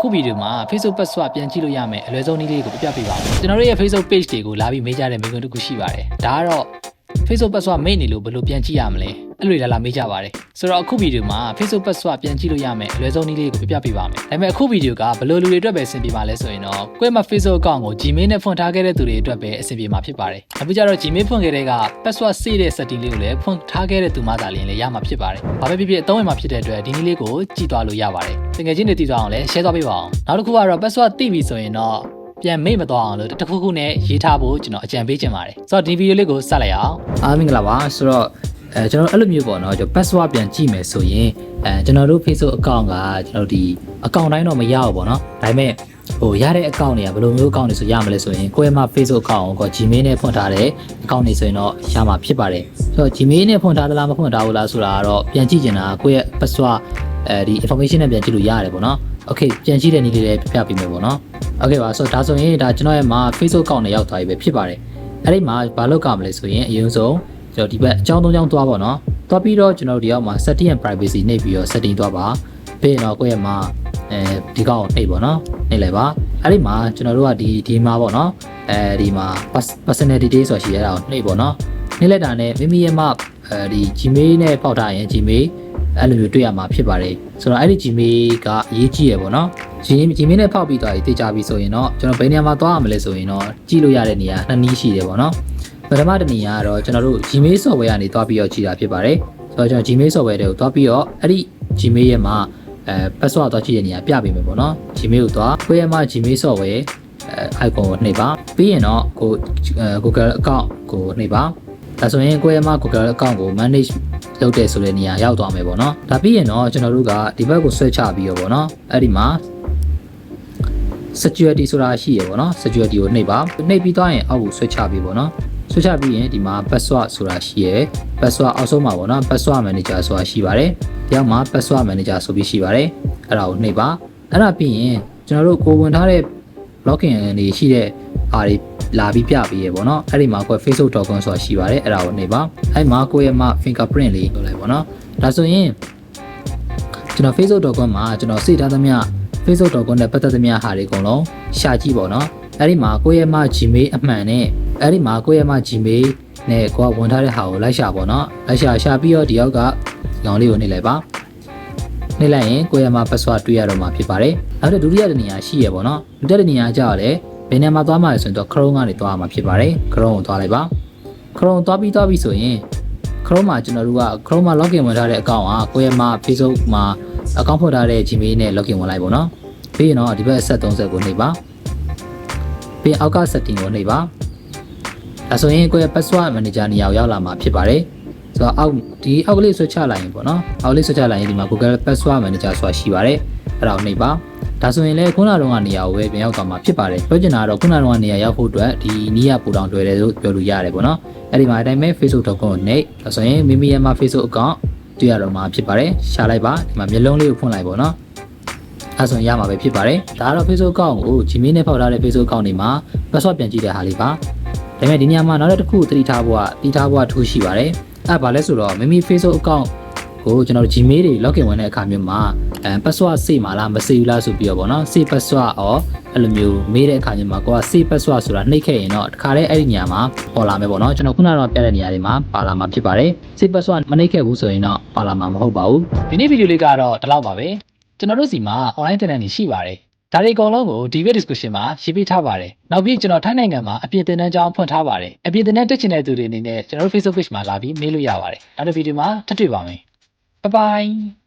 ခုဗီဒီယိုမှာ Facebook password ပြန်ကြည့်လို့ရမယ်အလွယ်ဆုံးနည်းလေးကိုပြပြပေးပါမယ်ကျွန်တော်တို့ရဲ့ Facebook page တွေကိုလာပြီးမေးကြတဲ့မေးခွန်းတစ်ခုရှိပါတယ်ဒါကတော့ Facebook password မေ့နေလို့ဘယ်လိုပြန်ကြည့်ရမလဲ အဲ့လိုလာလာမေးကြပါတယ်ဆိုတော့အခုဗီဒီယိုမှာ Facebook password ပြန်ကြည့်လို့ရမယ်အလွယ်ဆုံးနည်းလေးကိုပြပြပေးပါမယ်ဒါပေမဲ့အခုဗီဒီယိုကဘယ်လိုလူတွေအတွက်ပဲအဆင်ပြေပါလဲဆိုရင်တော့ကိုယ့်မှာ Facebook account ကို Gmail နဲ့ဖွင့်ထားခဲ့တဲ့သူတွေအတွက်ပဲအဆင်ပြေမှာဖြစ်ပါတယ်အခုကျတော့ Gmail ဖွင့်ခဲ့တဲ့က password စေ့တဲ့ setting လေးကိုလည်းဖွင့်ထားခဲ့တဲ့သူမှသာလျှင်လည်းရမှာဖြစ်ပါတယ်ဘာပဲဖြစ်ဖြစ်အသုံးဝင်မှာဖြစ်တဲ့အတွက်ဒီနည်းလေးကိုကြည့်သွားလို့ရပါတယ်တကယ်ချင်းတွေတည်သွားအောင်လည်း share သွားပေးပါအောင်နောက်တစ်ခုကတော့ password သိပြီဆိုရင်တော့ပြန်မေ့မသွားအောင်လို့တစ်ခုခုနဲ့ရေးထားဖို့ကျွန်တော်အကြံပေးချင်ပါတယ်ဆိုတော့ဒီဗီဒီယိုလေးကိုစလိုက်အောင်အားမင်္ဂလာပါဆိုတော့ အဲကျွန်တော်အဲ့လိုမျိုးပေါ့နော်ကျွန်တော် password ပြန်ကြည့်မယ်ဆိုရင်အဲကျွန်တော်တို့ Facebook account ကကျွန်တော်ဒီ account တိုင်းတော့မရဘူးပေါ့နော်ဒါပေမဲ့ဟိုရတဲ့ account တွေကဘယ်လိုမျိုး account တွေဆိုရမလဲဆိုရင်ကိုယ့်ရဲ့မှာ Facebook account ကို Gmail နဲ့ဖွင့်ထားတဲ့ account တွေဆိုရင်တော့ရမှာဖြစ်ပါတယ်ဆိုတော့ Gmail နဲ့ဖွင့်ထားသလားမဖွင့်ထားဘူးလားဆိုတာကတော့ပြန်ကြည့်ချင်တာကိုယ့်ရဲ့ password အဲဒီ information နဲ့ပြန်ကြည့်လို့ရတယ်ပေါ့နော် Okay ပြန်ကြည့်တဲ့နည်းလေးလည်းပြပြပေးမယ်ပေါ့နော် Okay ပါဆိုတော့ဒါဆိုရင်ဒါကျွန်တော်ရဲ့မှာ Facebook account နဲ့ရောက်သွားပြီပဲဖြစ်ပါတယ်အဲ့ဒီမှာဘာလုပ်ကြမလဲဆိုရင်အရင်ဆုံးကျွန် တော်ဒီဘက်အကြောင်းသုံးကြောင်းသွားပါတော့သွားပြီးတော့ကျွန်တော်တို့ဒီအောက်မှာ setting and privacy နှိပ်ပြီးတော့ setting သွားပါပြီးရင်တော့ကိုယ့်ရဲ့မှာအဲဒီကောင်ကိုနှိပ်ပါနော်နှိပ်လိုက်ပါအဲ့ဒီမှာကျွန်တော်တို့ကဒီဒီမှာပေါ့နော်အဲဒီမှာ personal details ဆိုရှိရတာကိုနှိပ်ပါနော်နှိပ်လိုက်တာနဲ့မိမိရဲ့မှာအဲဒီ Gmail နဲ့ပေါက်ထားရင် Gmail အဲ့လိုမျိုးတွေ့ရမှာဖြစ်ပါတယ်ဆိုတော့အဲ့ဒီ Gmail ကအရေးကြီးရယ်ပေါ့နော် Gmail Gmail နဲ့ဖောက်ပြီးသွားပြီသိကြပြီဆိုရင်တော့ကျွန်တော်ဘယ်နေရာမှာသွားရမလဲဆိုရင်တော့ကြည့်လို့ရတဲ့နေရာနှစ်နည်းရှိတယ်ပေါ့နော် ပထမတစ်နေရာကတော့ကျွန်တော်တို့ Gmail software ကနေသွားပြီးတော့ကြည့်တာဖြစ်ပါတယ်ဆိုတော့ကျွန်တော် Gmail software တွေကိုသွားပြီးတော့အဲ့ဒီ Gmail ရဲ့မှာအဲ password သွားကြည့်တဲ့နေရာပြပေးမယ်ပေါ့နော် Gmail ကိုသွားကိုယ့်ရဲ့မှာ Gmail software အဲ icon ကိုနှိပ်ပါပြီးရင်တော့ကို Google account ကိုနှိပ်ပါဒါဆိုရင်ကိုယ့်ရဲ့မှာ Google account ကို manage လုပ်တဲ့ဆိုတဲ့နေရာရောက်သွားမယ်ပေါ့နော်ဒါပြီးရင်တော့ကျွန်တော်တို့ကဒီဘက်ကိုဆွဲချပြီးတော့ပေါ့နော်အဲ့ဒီမှာ security ဆိုတာရှိရပေါ့နော် security ကိုနှိပ်ပါနှိပ်ပြီးသွားရင်အောက်ကိုဆွဲချပြီးပေါ့နော် ဆွဲချပြီးရင်ဒီမှာ password ဆိုတာရှိရ password အောက်ဆုံးမှာပေါ့နော် password manager ဆိုတာရှိပါတယ်ဒီအောက်မှာ password manager ဆိုပြီးရှိပါတယ်အဲ့ဒါကိုနှိပ်ပါအဲ့ဒါပြီးရင်ကျွန်တော်တို့ကိုဝင်ထားတဲ့ login တွေရှိတဲ့အားတွေလာပြီးပြပေးရပေါ့နော်အဲ့ဒီမှာကိုယ် facebook.com ဆိုတာရှိပါတယ်အဲ့ဒါကိုနှိပ်ပါအဲ့မှာကိုယ့်ရဲ့မှာ fingerprint လေးလုပ်လိုက်ပေါ့နော်ဒါဆိုရင်ကျွန်တော် facebook.com မှာကျွန်တော်စိတ်ထားသမျှ facebook.com နဲ့ပတ်သက်သမျှဟာတွေအကုန်လုံးရှာကြည့်ပေါ့နော်အဲ့ဒီမှာကိုယ့်ရဲ့မှာ Gmail အမှန်နဲ့ အဲ့ဒီမှာကိုယ့်ရဲ့မှာ Gmail နဲ့ကိုကဝင်ထားတဲ့ဟာကိုလိုက်ရှာပေါ့နော်လိုက်ရှာရှာပြီးတော့ဒီရောက်ကလောင်လေးကိုနှိပ်လိုက်ပါနှိပ်လိုက်ရင်ကိုယ့်ရဲ့မှာ password တွေ့ရတော့မှာဖြစ်ပါတယ်နောက်တစ်ဒုတိယတနေရာရှိရပေါ့နော်ဒုတိယတနေရာကျတော့လေဘယ်နေရာမှာသွားမှာလဲဆိုရင်တော့ Chrome ကနေသွားမှာဖြစ်ပါတယ် Chrome ကိုသွားလိုက်ပါ Chrome သွားပြီးသွားပြီးဆိုရင် Chrome မှာကျွန်တော်တို့က Chrome မှာ login ဝင်ထားတဲ့အကောင့်ကကိုယ့်ရဲ့မှာ Facebook မှာ account ဖွင့်ထားတဲ့ Gmail နဲ့ login ဝင်လိုက်ပေါ့နော်ပြီးရင်တော့ဒီဘက်ဆက်30ကိုနှိပ်ပါပြီးရင်အောက်က setting ကိုနှိပ်ပါ ဒါဆိုရင်ကိုယ့်ရဲ့ password manager နေရာကိုရောက်လာမှာဖြစ်ပါတယ်ဆိုတော့အောက်ဒီအောက်ကလေးဆွဲချလိုက်ရင်ပေါ့နော်အောက်လေးဆွဲချလိုက်ရင်ဒီမှာ Google password manager ဆိုတာရှိပါတယ်အဲ့ဒါကိုနှိပ်ပါဒါဆိုရင်လည်းခုနကတော့နေရာကိုပဲပြန်ရောက်သွားမှာဖြစ်ပါတယ်ပြောချင်တာကတော့ခုနကတော့နေရာရောက်ဖို့အတွက်ဒီနီးရပူတောင်တွေ့တယ်လို့ပြောလို့ရတယ်ပေါ့နော်အဲ့ဒီမှာအတိုင်းပဲ facebook.com ကိုနှိပ်ဒါဆိုရင်မိမိရဲ့မှာ Facebook account တွေ့ရတော့မှာဖြစ်ပါတယ်ရှာလိုက်ပါဒီမှာမျက်လုံးလေးကိုဖွင့်လိုက်ပေါ့နော်အဲဆိုရင်ရမှာပဲဖြစ်ပါတယ်ဒါကတော့ Facebook account ကို Gmail နဲ့ဖောက်ထားတဲ့ Facebook account တွေမှာ password ပြန်ကြည့်တဲ့ဟာလေးပါ ဒါပေမဲ့ဒီနေရာမှာနောက်တစ်ခုသတိထားဖို့ကသတိထားဖို့ကထူးရှိပါတယ်အဲဘာလဲဆိုတော့မိမိ Facebook account ကိုကျွန်တော်တို့ Gmail တွေ login ဝင်တဲ့အခါမျိုးမှာအဲ password စေမှာလားမစေဘူးလားဆိုပြီးတော့ဗောနော်စေ password ရောအဲ့လိုမျိုးမေးတဲ့အခါမျိုးမှာကိုကစေ password ဆိုတာနှိပ်ခဲ့ရင်တော့တခါတည်းအဲ့ဒီနေရာမှာပေါ်လာမယ်ဗောနော်ကျွန်တော်ခုနကတော့ပြတဲ့နေရာတွေမှာပါလာမှာဖြစ်ပါတယ်စေ password မနှိပ်ခဲ့ဘူးဆိုရင်တော့ပါလာမှာမဟုတ်ပါဘူးဒီနေ့ဗီဒီယိုလေးကတော့ဒီလောက်ပါပဲကျွန်တော်တို့စီမှာ online သင်တန်းတွေရှိပါတယ် ဒါတွေအကုန်လုံးကိုဒီ video description မှာရေးပေးထားပါတယ်နောက်ပြီးကျွန်တော်ထိုင်းနိုင်ငံမှာအပြင်သင်တန်းကျောင်းဖွင့်ထားပါတယ်အပြင်သင်တန်းတက်ချင်တဲ့သူတွေအနေနဲ့ကျွန်တော်တို့ Facebook page မှာလာပြီးမေးလို့ရပါတယ်နောက်တစ်ဗီဒီယိုမှာထပ်တွေ့ပါမယ် bye bye